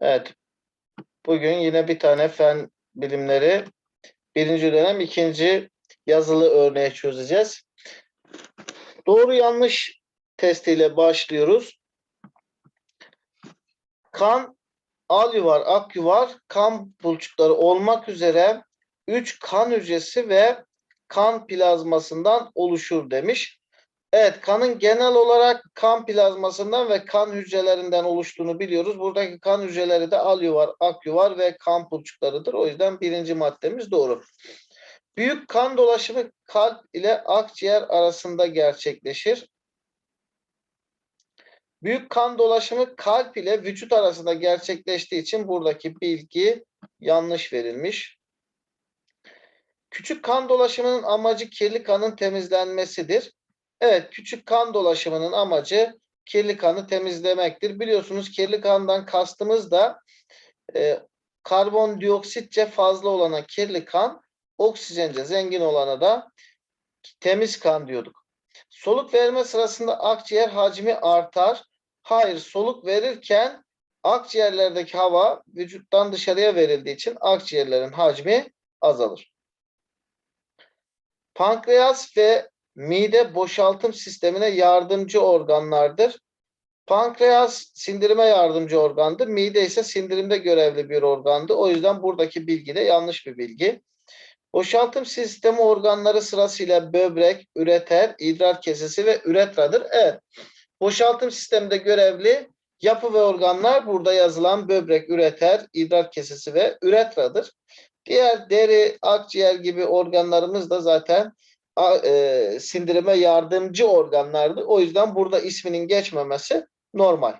Evet. Bugün yine bir tane fen bilimleri birinci dönem ikinci yazılı örneği çözeceğiz. Doğru yanlış testiyle başlıyoruz. Kan alüvar, akyuvar kan bulçukları olmak üzere 3 kan hücresi ve kan plazmasından oluşur demiş. Evet, kanın genel olarak kan plazmasından ve kan hücrelerinden oluştuğunu biliyoruz. Buradaki kan hücreleri de alüvar, akyuvar ve kan pulçuklarıdır. O yüzden birinci maddemiz doğru. Büyük kan dolaşımı kalp ile akciğer arasında gerçekleşir. Büyük kan dolaşımı kalp ile vücut arasında gerçekleştiği için buradaki bilgi yanlış verilmiş. Küçük kan dolaşımının amacı kirli kanın temizlenmesidir. Evet, küçük kan dolaşımının amacı kirli kanı temizlemektir. Biliyorsunuz kirli kandan kastımız da e, karbondioksitçe fazla olana kirli kan, oksijence zengin olana da temiz kan diyorduk. Soluk verme sırasında akciğer hacmi artar. Hayır, soluk verirken akciğerlerdeki hava vücuttan dışarıya verildiği için akciğerlerin hacmi azalır. Pankreas ve mide boşaltım sistemine yardımcı organlardır. Pankreas sindirime yardımcı organdır. Mide ise sindirimde görevli bir organdı. O yüzden buradaki bilgi de yanlış bir bilgi. Boşaltım sistemi organları sırasıyla böbrek, üreter, idrar kesesi ve üretradır. Evet. Boşaltım sisteminde görevli yapı ve organlar burada yazılan böbrek, üreter, idrar kesesi ve üretradır. Diğer deri, akciğer gibi organlarımız da zaten e, sindirime yardımcı organlardı. O yüzden burada isminin geçmemesi normal.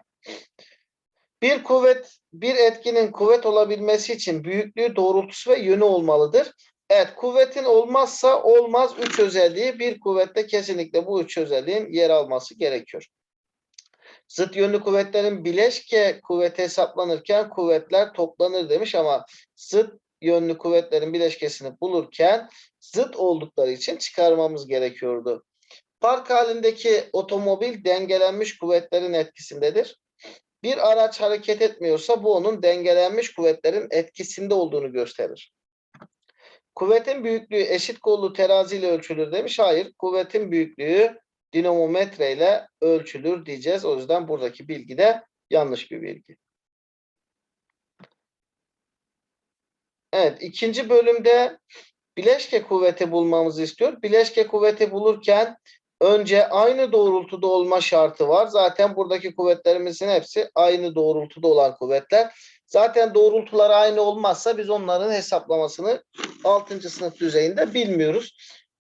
Bir kuvvet, bir etkinin kuvvet olabilmesi için büyüklüğü, doğrultusu ve yönü olmalıdır. Evet, kuvvetin olmazsa olmaz üç özelliği bir kuvvette kesinlikle bu üç özelliğin yer alması gerekiyor. Zıt yönlü kuvvetlerin bileşke kuvveti hesaplanırken kuvvetler toplanır demiş ama zıt yönlü kuvvetlerin bileşkesini bulurken zıt oldukları için çıkarmamız gerekiyordu. Park halindeki otomobil dengelenmiş kuvvetlerin etkisindedir. Bir araç hareket etmiyorsa bu onun dengelenmiş kuvvetlerin etkisinde olduğunu gösterir. Kuvvetin büyüklüğü eşit kollu terazi ile ölçülür demiş. Hayır, kuvvetin büyüklüğü dinamometre ile ölçülür diyeceğiz. O yüzden buradaki bilgi de yanlış bir bilgi. Evet, ikinci bölümde bileşke kuvveti bulmamızı istiyor. Bileşke kuvveti bulurken önce aynı doğrultuda olma şartı var. Zaten buradaki kuvvetlerimizin hepsi aynı doğrultuda olan kuvvetler. Zaten doğrultular aynı olmazsa biz onların hesaplamasını 6. sınıf düzeyinde bilmiyoruz.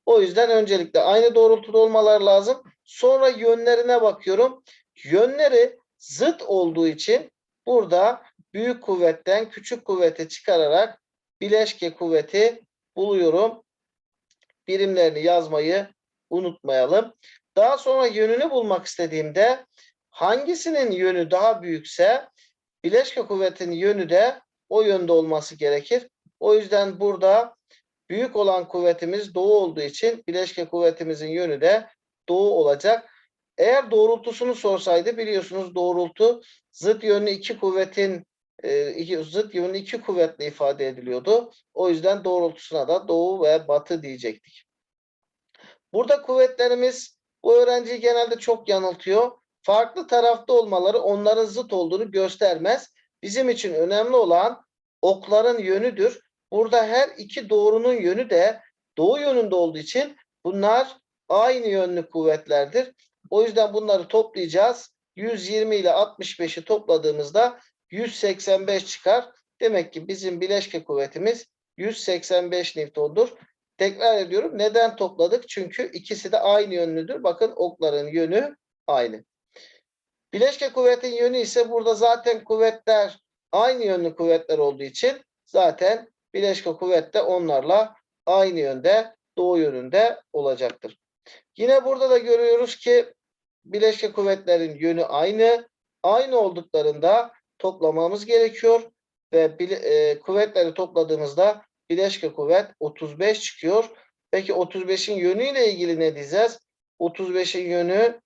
O yüzden öncelikle aynı doğrultuda olmaları lazım. Sonra yönlerine bakıyorum. Yönleri zıt olduğu için burada büyük kuvvetten küçük kuvveti çıkararak bileşke kuvveti buluyorum. Birimlerini yazmayı unutmayalım. Daha sonra yönünü bulmak istediğimde hangisinin yönü daha büyükse bileşke kuvvetin yönü de o yönde olması gerekir. O yüzden burada büyük olan kuvvetimiz doğu olduğu için bileşke kuvvetimizin yönü de doğu olacak. Eğer doğrultusunu sorsaydı biliyorsunuz doğrultu zıt yönlü iki kuvvetin e, iki, zıt yönlü iki kuvvetle ifade ediliyordu. O yüzden doğrultusuna da doğu ve batı diyecektik. Burada kuvvetlerimiz bu öğrenciyi genelde çok yanıltıyor. Farklı tarafta olmaları onların zıt olduğunu göstermez. Bizim için önemli olan okların yönüdür. Burada her iki doğrunun yönü de doğu yönünde olduğu için bunlar aynı yönlü kuvvetlerdir. O yüzden bunları toplayacağız. 120 ile 65'i topladığımızda 185 çıkar. Demek ki bizim bileşke kuvvetimiz 185 Newton'dur. Tekrar ediyorum. Neden topladık? Çünkü ikisi de aynı yönlüdür. Bakın okların yönü aynı. Bileşke kuvvetin yönü ise burada zaten kuvvetler aynı yönlü kuvvetler olduğu için zaten bileşke kuvvet de onlarla aynı yönde doğu yönünde olacaktır. Yine burada da görüyoruz ki bileşke kuvvetlerin yönü aynı. Aynı olduklarında toplamamız gerekiyor ve e, kuvvetleri topladığımızda bileşke kuvvet 35 çıkıyor. Peki 35'in yönüyle ilgili ne diyeceğiz? 35'in yönü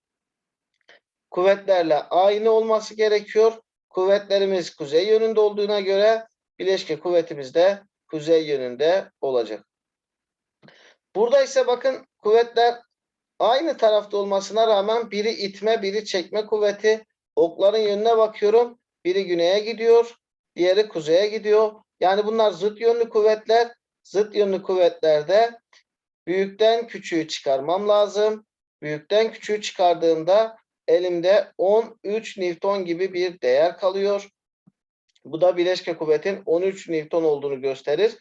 kuvvetlerle aynı olması gerekiyor. Kuvvetlerimiz kuzey yönünde olduğuna göre bileşke kuvvetimiz de kuzey yönünde olacak. Burada ise bakın kuvvetler aynı tarafta olmasına rağmen biri itme, biri çekme kuvveti. Okların yönüne bakıyorum. Biri güneye gidiyor, diğeri kuzeye gidiyor. Yani bunlar zıt yönlü kuvvetler. Zıt yönlü kuvvetlerde büyükten küçüğü çıkarmam lazım. Büyükten küçüğü çıkardığımda elimde 13 Newton gibi bir değer kalıyor. Bu da bileşke kuvvetin 13 Newton olduğunu gösterir.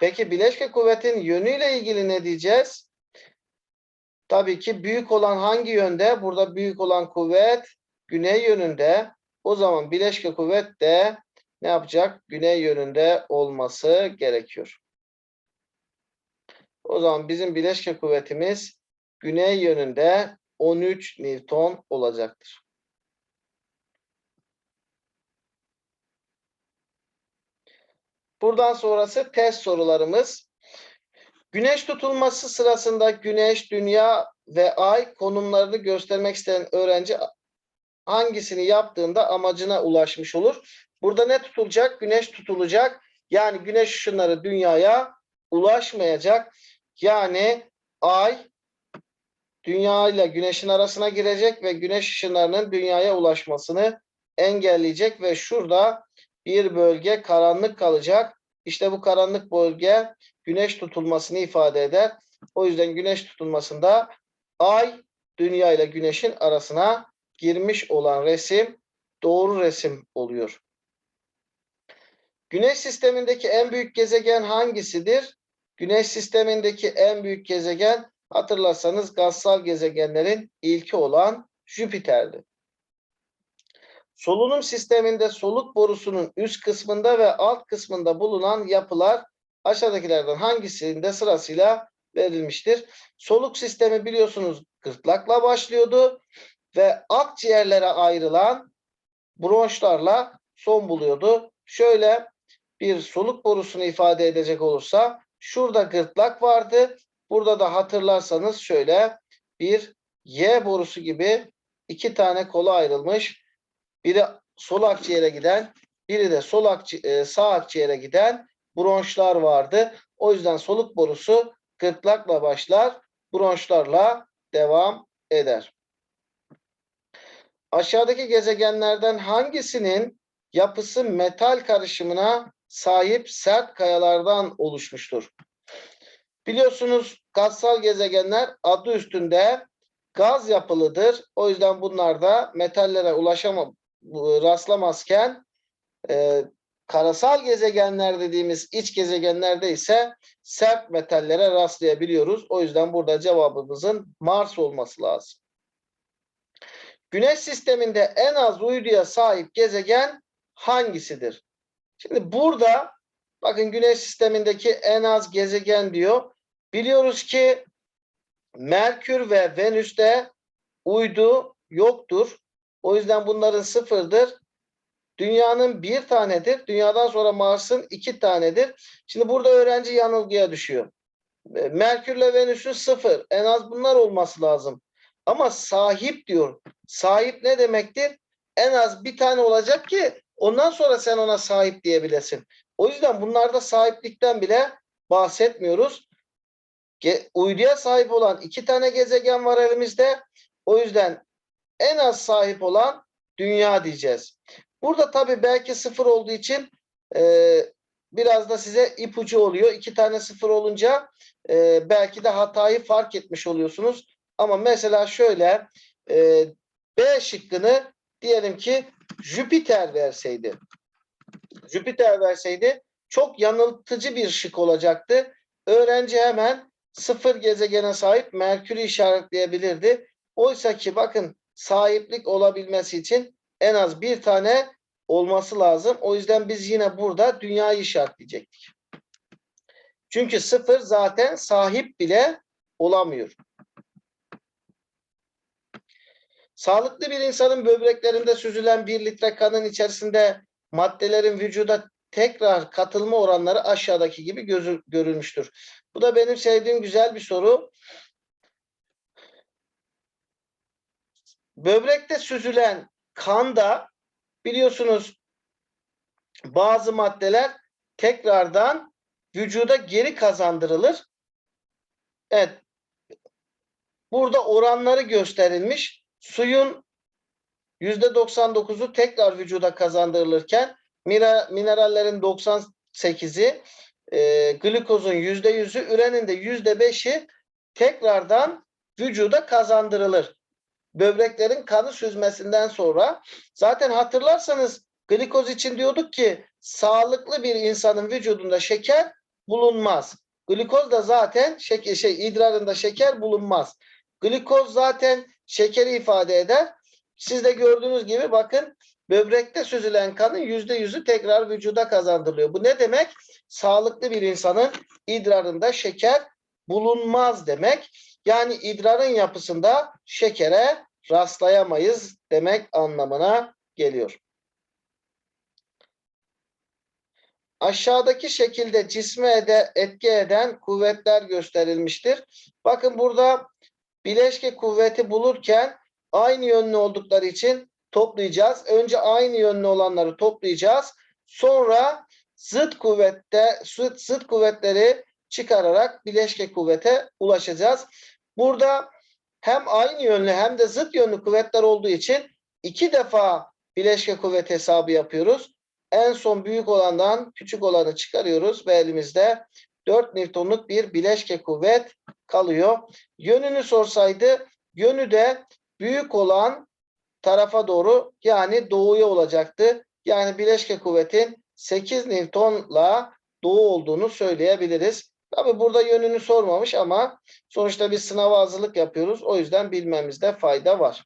Peki bileşke kuvvetin yönüyle ilgili ne diyeceğiz? Tabii ki büyük olan hangi yönde? Burada büyük olan kuvvet güney yönünde. O zaman bileşke kuvvet de ne yapacak? Güney yönünde olması gerekiyor. O zaman bizim bileşke kuvvetimiz güney yönünde 13 Newton olacaktır. Buradan sonrası test sorularımız. Güneş tutulması sırasında güneş, dünya ve ay konumlarını göstermek isteyen öğrenci hangisini yaptığında amacına ulaşmış olur. Burada ne tutulacak? Güneş tutulacak. Yani güneş ışınları dünyaya ulaşmayacak. Yani ay dünya ile güneşin arasına girecek ve güneş ışınlarının dünyaya ulaşmasını engelleyecek ve şurada bir bölge karanlık kalacak. İşte bu karanlık bölge güneş tutulmasını ifade eder. O yüzden güneş tutulmasında ay dünya ile güneşin arasına girmiş olan resim doğru resim oluyor. Güneş sistemindeki en büyük gezegen hangisidir? Güneş sistemindeki en büyük gezegen hatırlarsanız gazsal gezegenlerin ilki olan Jüpiter'di. Solunum sisteminde soluk borusunun üst kısmında ve alt kısmında bulunan yapılar aşağıdakilerden hangisinde sırasıyla verilmiştir? Soluk sistemi biliyorsunuz gırtlakla başlıyordu ve akciğerlere ayrılan bronşlarla son buluyordu. Şöyle bir soluk borusunu ifade edecek olursa şurada gırtlak vardı. Burada da hatırlarsanız şöyle bir Y borusu gibi iki tane kola ayrılmış. Biri sol akciğere giden, biri de sol akci e, sağ akciğere giden bronşlar vardı. O yüzden soluk borusu gırtlakla başlar, bronşlarla devam eder. Aşağıdaki gezegenlerden hangisinin yapısı metal karışımına sahip sert kayalardan oluşmuştur? Biliyorsunuz gazsal gezegenler adı üstünde gaz yapılıdır. O yüzden bunlar da metallere ulaşama rastlamazken e, karasal gezegenler dediğimiz iç gezegenlerde ise sert metallere rastlayabiliyoruz. O yüzden burada cevabımızın Mars olması lazım. Güneş sisteminde en az uyduya sahip gezegen hangisidir? Şimdi burada bakın güneş sistemindeki en az gezegen diyor. Biliyoruz ki Merkür ve Venüs'te uydu yoktur. O yüzden bunların sıfırdır. Dünyanın bir tanedir. Dünyadan sonra Mars'ın iki tanedir. Şimdi burada öğrenci yanılgıya düşüyor. Merkürle Venüs'ün sıfır. En az bunlar olması lazım. Ama sahip diyor. Sahip ne demektir? En az bir tane olacak ki ondan sonra sen ona sahip diyebilesin. O yüzden bunlarda sahiplikten bile bahsetmiyoruz. Uyduya sahip olan iki tane gezegen var elimizde. O yüzden en az sahip olan dünya diyeceğiz. Burada tabii belki sıfır olduğu için e, biraz da size ipucu oluyor. İki tane sıfır olunca e, belki de hatayı fark etmiş oluyorsunuz. Ama mesela şöyle e, B şıkkını diyelim ki Jüpiter verseydi. Jüpiter verseydi çok yanıltıcı bir şık olacaktı. Öğrenci hemen sıfır gezegene sahip Merkür'ü işaretleyebilirdi. Oysa ki bakın sahiplik olabilmesi için en az bir tane olması lazım. O yüzden biz yine burada dünyayı işaretleyecektik. Çünkü sıfır zaten sahip bile olamıyor. Sağlıklı bir insanın böbreklerinde süzülen bir litre kanın içerisinde maddelerin vücuda tekrar katılma oranları aşağıdaki gibi gözü, görülmüştür. Bu da benim sevdiğim güzel bir soru. Böbrekte süzülen kanda biliyorsunuz bazı maddeler tekrardan vücuda geri kazandırılır. Evet. Burada oranları gösterilmiş. Suyun %99'u tekrar vücuda kazandırılırken minerallerin 98'i, e, glikozun %100'ü, ürenin de %5'i tekrardan vücuda kazandırılır. Böbreklerin kanı süzmesinden sonra zaten hatırlarsanız glikoz için diyorduk ki sağlıklı bir insanın vücudunda şeker bulunmaz. Glikoz da zaten şeker, şey idrarında şeker bulunmaz. Glikoz zaten şekeri ifade eder. Siz de gördüğünüz gibi bakın böbrekte süzülen kanın yüzde yüzü tekrar vücuda kazandırılıyor. Bu ne demek? Sağlıklı bir insanın idrarında şeker bulunmaz demek. Yani idrarın yapısında şekere rastlayamayız demek anlamına geliyor. Aşağıdaki şekilde cisme ede, etki eden kuvvetler gösterilmiştir. Bakın burada bileşke kuvveti bulurken aynı yönlü oldukları için toplayacağız. Önce aynı yönlü olanları toplayacağız. Sonra zıt kuvvette zıt, zıt kuvvetleri çıkararak bileşke kuvvete ulaşacağız. Burada hem aynı yönlü hem de zıt yönlü kuvvetler olduğu için iki defa bileşke kuvvet hesabı yapıyoruz. En son büyük olandan küçük olanı çıkarıyoruz ve elimizde 4 Newton'luk bir bileşke kuvvet kalıyor. Yönünü sorsaydı yönü de büyük olan tarafa doğru yani doğuya olacaktı. Yani bileşke kuvvetin 8 Newton'la doğu olduğunu söyleyebiliriz. Tabi burada yönünü sormamış ama sonuçta bir sınava hazırlık yapıyoruz. O yüzden bilmemizde fayda var.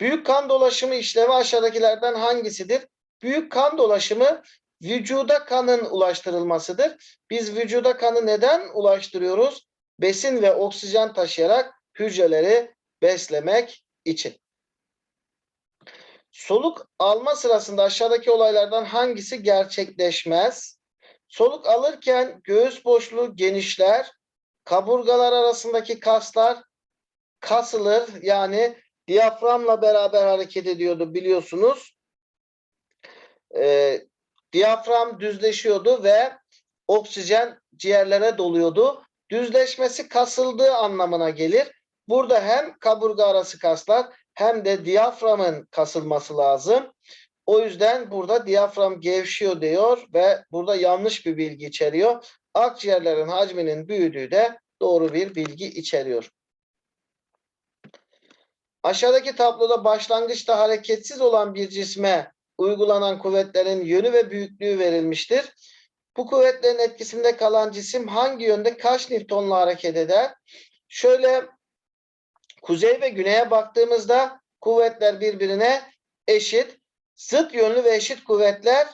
Büyük kan dolaşımı işlemi aşağıdakilerden hangisidir? Büyük kan dolaşımı vücuda kanın ulaştırılmasıdır. Biz vücuda kanı neden ulaştırıyoruz? Besin ve oksijen taşıyarak hücreleri beslemek için. Soluk alma sırasında aşağıdaki olaylardan hangisi gerçekleşmez? Soluk alırken göğüs boşluğu genişler, kaburgalar arasındaki kaslar kasılır. Yani diyaframla beraber hareket ediyordu biliyorsunuz. Ee, diyafram düzleşiyordu ve oksijen ciğerlere doluyordu. Düzleşmesi kasıldığı anlamına gelir. Burada hem kaburga arası kaslar hem de diyaframın kasılması lazım. O yüzden burada diyafram gevşiyor diyor ve burada yanlış bir bilgi içeriyor. Akciğerlerin hacminin büyüdüğü de doğru bir bilgi içeriyor. Aşağıdaki tabloda başlangıçta hareketsiz olan bir cisme uygulanan kuvvetlerin yönü ve büyüklüğü verilmiştir. Bu kuvvetlerin etkisinde kalan cisim hangi yönde kaç Newton'la hareket eder? Şöyle kuzey ve güneye baktığımızda kuvvetler birbirine eşit. Zıt yönlü ve eşit kuvvetler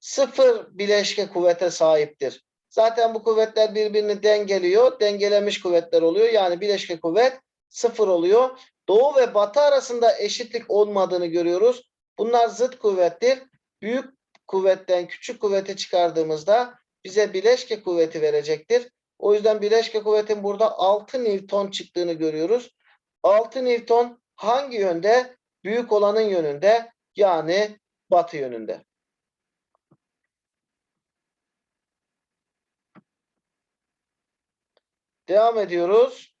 sıfır bileşke kuvvete sahiptir. Zaten bu kuvvetler birbirini dengeliyor. Dengelemiş kuvvetler oluyor. Yani bileşke kuvvet sıfır oluyor. Doğu ve batı arasında eşitlik olmadığını görüyoruz. Bunlar zıt kuvvettir. Büyük kuvvetten küçük kuvveti çıkardığımızda bize bileşke kuvveti verecektir. O yüzden bileşke kuvvetin burada 6 Newton çıktığını görüyoruz. 6 Newton hangi yönde? Büyük olanın yönünde yani batı yönünde. Devam ediyoruz.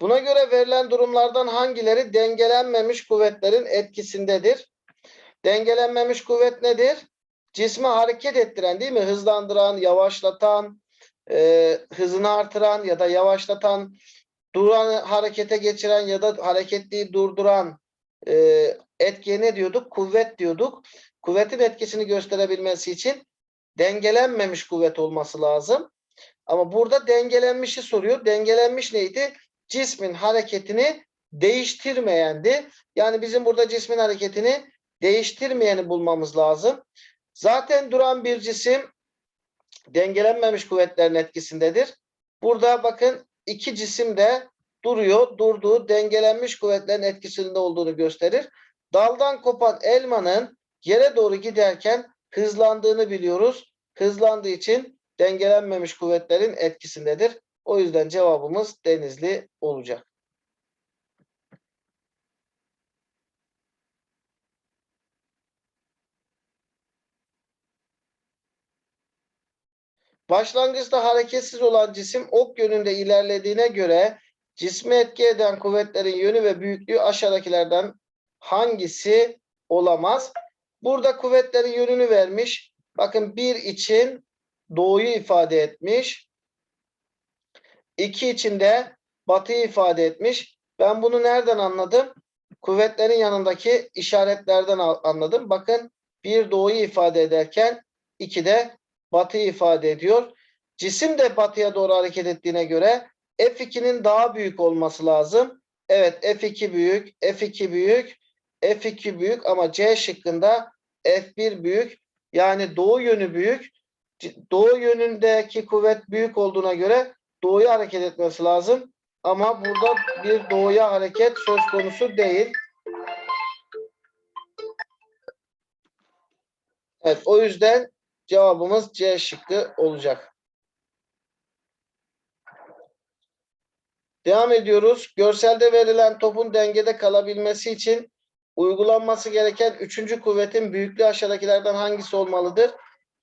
Buna göre verilen durumlardan hangileri dengelenmemiş kuvvetlerin etkisindedir? Dengelenmemiş kuvvet nedir? Cismi hareket ettiren değil mi? Hızlandıran, yavaşlatan, e, hızını artıran ya da yavaşlatan, duran harekete geçiren ya da hareketliği durduran e, etkiye ne diyorduk? Kuvvet diyorduk. Kuvvetin etkisini gösterebilmesi için dengelenmemiş kuvvet olması lazım. Ama burada dengelenmişi soruyor. Dengelenmiş neydi? Cismin hareketini değiştirmeyendi. Yani bizim burada cismin hareketini değiştirmeyeni bulmamız lazım. Zaten duran bir cisim dengelenmemiş kuvvetlerin etkisindedir. Burada bakın iki cisim de duruyor. Durduğu dengelenmiş kuvvetlerin etkisinde olduğunu gösterir. Daldan kopan elmanın yere doğru giderken hızlandığını biliyoruz. Hızlandığı için dengelenmemiş kuvvetlerin etkisindedir. O yüzden cevabımız Denizli olacak. Başlangıçta hareketsiz olan cisim ok yönünde ilerlediğine göre cismi etki eden kuvvetlerin yönü ve büyüklüğü aşağıdakilerden hangisi olamaz? Burada kuvvetlerin yönünü vermiş. Bakın bir için doğuyu ifade etmiş. İki için de batıyı ifade etmiş. Ben bunu nereden anladım? Kuvvetlerin yanındaki işaretlerden anladım. Bakın bir doğuyu ifade ederken iki de batıyı ifade ediyor. Cisim de batıya doğru hareket ettiğine göre F2'nin daha büyük olması lazım. Evet F2 büyük, F2 büyük, F2 büyük ama C şıkkında F1 büyük. Yani doğu yönü büyük. Doğu yönündeki kuvvet büyük olduğuna göre doğuya hareket etmesi lazım. Ama burada bir doğuya hareket söz konusu değil. Evet o yüzden cevabımız C şıkkı olacak. Devam ediyoruz. Görselde verilen topun dengede kalabilmesi için uygulanması gereken üçüncü kuvvetin büyüklüğü aşağıdakilerden hangisi olmalıdır?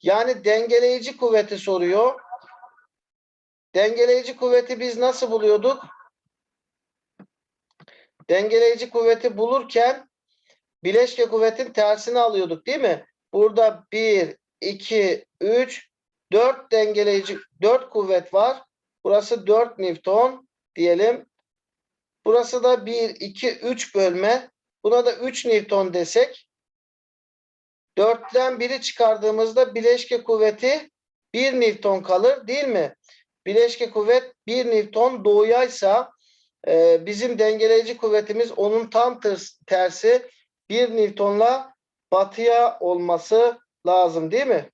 Yani dengeleyici kuvveti soruyor. Dengeleyici kuvveti biz nasıl buluyorduk? Dengeleyici kuvveti bulurken bileşke kuvvetin tersini alıyorduk değil mi? Burada 1, 2, 3, 4 dengeleyici, 4 kuvvet var. Burası 4 Newton diyelim. Burası da 1, 2, 3 bölme. Buna da 3 Newton desek. 4'ten biri çıkardığımızda bileşke kuvveti 1 Newton kalır değil mi? Bileşke kuvvet 1 Newton doğuyaysa e, bizim dengeleyici kuvvetimiz onun tam ters- tersi 1 Newton'la batıya olması lazım değil mi?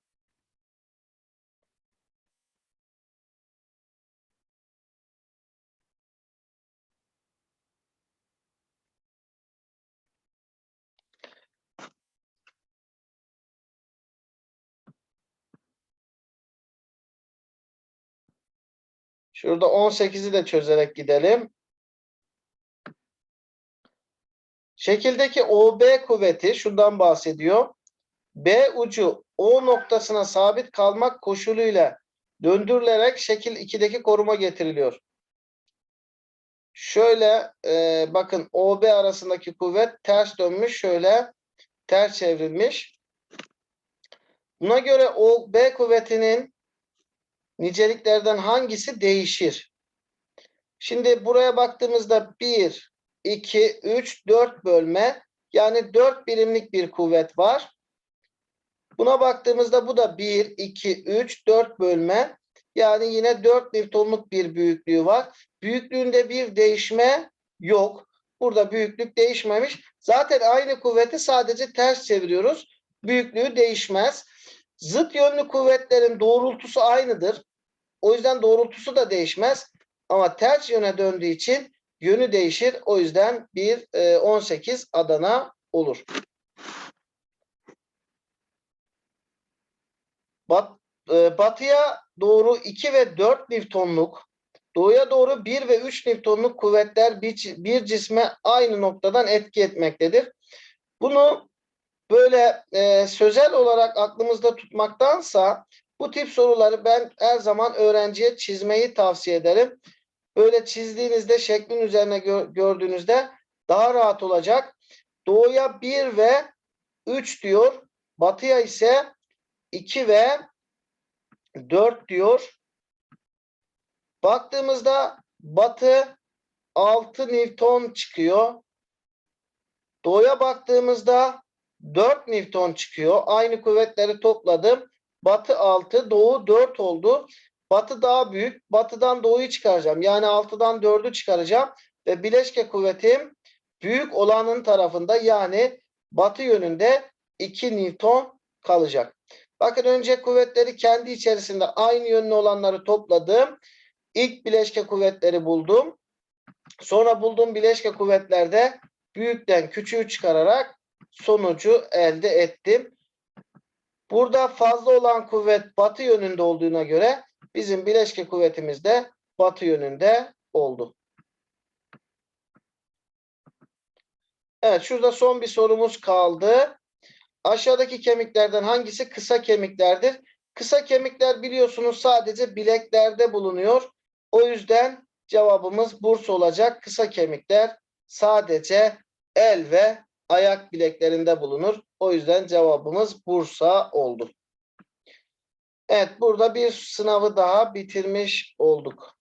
Şurada 18'i de çözerek gidelim. Şekildeki OB kuvveti şundan bahsediyor. B ucu O noktasına sabit kalmak koşuluyla döndürülerek şekil 2'deki koruma getiriliyor. Şöyle e, bakın OB arasındaki kuvvet ters dönmüş şöyle ters çevrilmiş. Buna göre OB kuvvetinin niceliklerden hangisi değişir? Şimdi buraya baktığımızda 1, 2, 3, 4 bölme yani 4 birimlik bir kuvvet var. Buna baktığımızda bu da 1, 2, 3, 4 bölme. Yani yine 4 Newton'luk bir büyüklüğü var. Büyüklüğünde bir değişme yok. Burada büyüklük değişmemiş. Zaten aynı kuvveti sadece ters çeviriyoruz. Büyüklüğü değişmez. Zıt yönlü kuvvetlerin doğrultusu aynıdır. O yüzden doğrultusu da değişmez. Ama ters yöne döndüğü için yönü değişir. O yüzden bir e, 18 Adana olur. Bat, e, batıya doğru 2 ve 4 Newton'luk, doğuya doğru 1 ve 3 Newton'luk kuvvetler bir, bir cisme aynı noktadan etki etmektedir. Bunu böyle e, sözel olarak aklımızda tutmaktansa bu tip soruları ben her zaman öğrenciye çizmeyi tavsiye ederim. Böyle çizdiğinizde şeklin üzerine gö- gördüğünüzde daha rahat olacak. Doğuya 1 ve 3 diyor. Batıya ise 2 ve 4 diyor. Baktığımızda batı 6 Newton çıkıyor. Doğuya baktığımızda 4 Newton çıkıyor. Aynı kuvvetleri topladım. Batı 6, doğu 4 oldu. Batı daha büyük. Batıdan doğuyu çıkaracağım. Yani 6'dan 4'ü çıkaracağım. Ve bileşke kuvvetim büyük olanın tarafında yani batı yönünde 2 Newton kalacak. Bakın önce kuvvetleri kendi içerisinde aynı yönlü olanları topladım. İlk bileşke kuvvetleri buldum. Sonra bulduğum bileşke kuvvetlerde büyükten küçüğü çıkararak sonucu elde ettim. Burada fazla olan kuvvet batı yönünde olduğuna göre bizim bileşke kuvvetimiz de batı yönünde oldu. Evet şurada son bir sorumuz kaldı. Aşağıdaki kemiklerden hangisi kısa kemiklerdir? Kısa kemikler biliyorsunuz sadece bileklerde bulunuyor. O yüzden cevabımız Bursa olacak. Kısa kemikler sadece el ve ayak bileklerinde bulunur. O yüzden cevabımız Bursa oldu. Evet burada bir sınavı daha bitirmiş olduk.